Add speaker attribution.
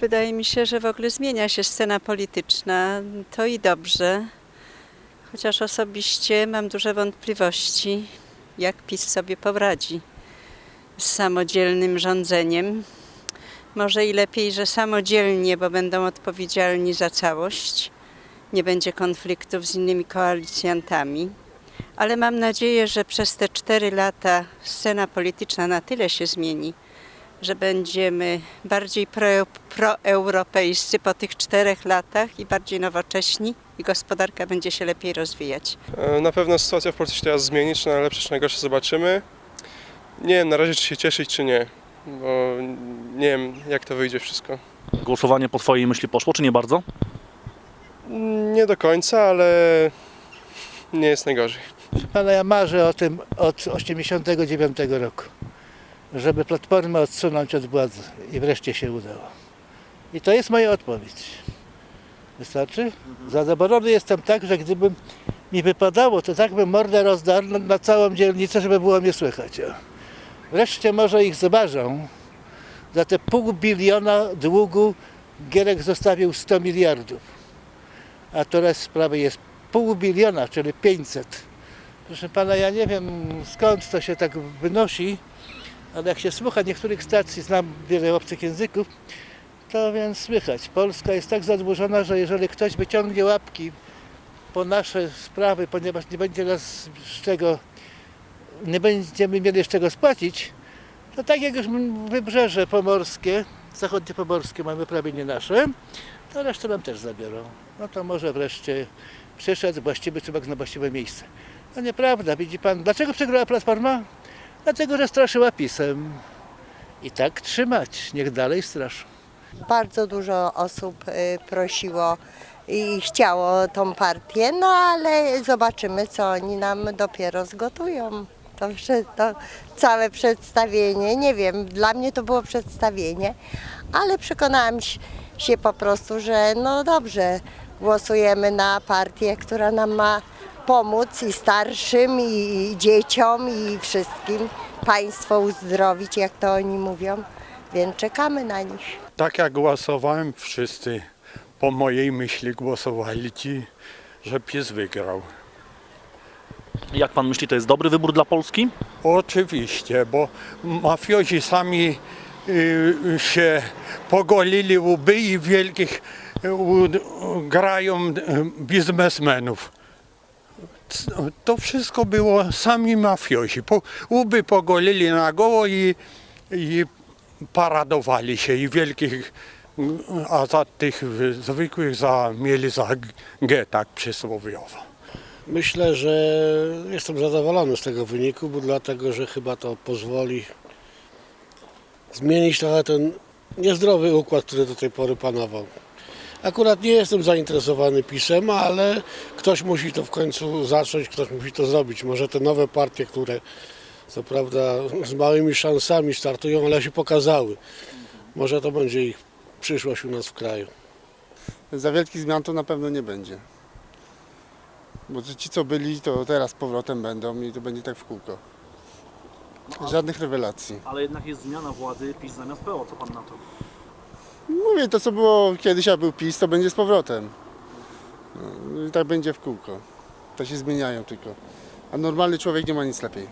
Speaker 1: Wydaje mi się, że w ogóle zmienia się scena polityczna. To i dobrze. Chociaż osobiście mam duże wątpliwości, jak PiS sobie poradzi z samodzielnym rządzeniem. Może i lepiej, że samodzielnie, bo będą odpowiedzialni za całość. Nie będzie konfliktów z innymi koalicjantami. Ale mam nadzieję, że przez te cztery lata scena polityczna na tyle się zmieni, że będziemy bardziej pro, proeuropejscy po tych czterech latach i bardziej nowocześni i gospodarka będzie się lepiej rozwijać.
Speaker 2: E, Na pewno sytuacja w Polsce się teraz zmieni, czy na lepsze, czy na gorsze zobaczymy. Nie wiem na razie, czy się cieszyć, czy nie, bo nie wiem, jak to wyjdzie wszystko.
Speaker 3: Głosowanie po Twojej myśli poszło, czy nie bardzo?
Speaker 2: Nie do końca, ale nie jest najgorzej.
Speaker 4: Ale ja marzę o tym od 89 roku, żeby Platformę odsunąć od władzy i wreszcie się udało. I to jest moja odpowiedź. Wystarczy? Zadowolony jestem tak, że gdybym mi wypadało, to tak bym mordę rozdarł na, całą dzielnicę, żeby było mnie słychać. Wreszcie może ich zobaczą. Za te pół biliona długu Gierek zostawił 100 miliardów. A teraz sprawy jest pół biliona, czyli 500. Proszę pana, ja nie wiem skąd to się tak wynosi, ale jak się słucha niektórych stacji, znam wiele obcych języków, to więc słychać. Polska jest tak zadłużona, że jeżeli ktoś wyciągnie łapki po nasze sprawy, ponieważ nie będzie nas z czego, nie będziemy mieli z czego spłacić, to tak jak już wybrzeże pomorskie, zachodnie pomorskie mamy prawie nie nasze, to resztę nam też zabiorą. No to może wreszcie przyszedł właściwy człowiek na właściwe miejsce. No nieprawda, widzi pan. Dlaczego przegrała Platforma? Dlatego, że straszyła pisem. I tak trzymać, niech dalej straszą.
Speaker 5: Bardzo dużo osób y, prosiło i chciało tą partię, no ale zobaczymy, co oni nam dopiero zgotują. To, to całe przedstawienie, nie wiem, dla mnie to było przedstawienie, ale przekonałam się po prostu, że no dobrze, głosujemy na partię, która nam ma pomóc i starszym, i dzieciom, i wszystkim państwo uzdrowić, jak to oni mówią, więc czekamy na nich.
Speaker 6: Tak jak głosowałem, wszyscy po mojej myśli głosowali ci, że PiS wygrał.
Speaker 3: Jak Pan myśli, to jest dobry wybór dla Polski?
Speaker 6: Oczywiście, bo mafiozi sami y, się pogolili łby i wielkich y, grają y, biznesmenów. To wszystko było sami mafiozi. Po, pogolili na goło i, i paradowali się i wielkich, a za tych zwykłych za, mieli za G, tak przysłowiowo.
Speaker 7: Myślę, że jestem zadowolony z tego wyniku, bo dlatego, że chyba to pozwoli zmienić trochę ten niezdrowy układ, który do tej pory panował. Akurat nie jestem zainteresowany pisem, ale ktoś musi to w końcu zacząć, ktoś musi to zrobić. Może te nowe partie, które co prawda z małymi szansami startują, ale się pokazały. Może to będzie ich przyszłość u nas w kraju.
Speaker 8: Za wielkich zmian to na pewno nie będzie. Bo ci co byli, to teraz z powrotem będą i to będzie tak w kółko. Żadnych rewelacji.
Speaker 3: Ale jednak jest zmiana władzy PiS zamiast PO, co Pan na to?
Speaker 8: Mówię, to co było kiedyś, a był PiS, to będzie z powrotem. No, i tak będzie w kółko. To się zmieniają tylko. A normalny człowiek nie ma nic lepiej.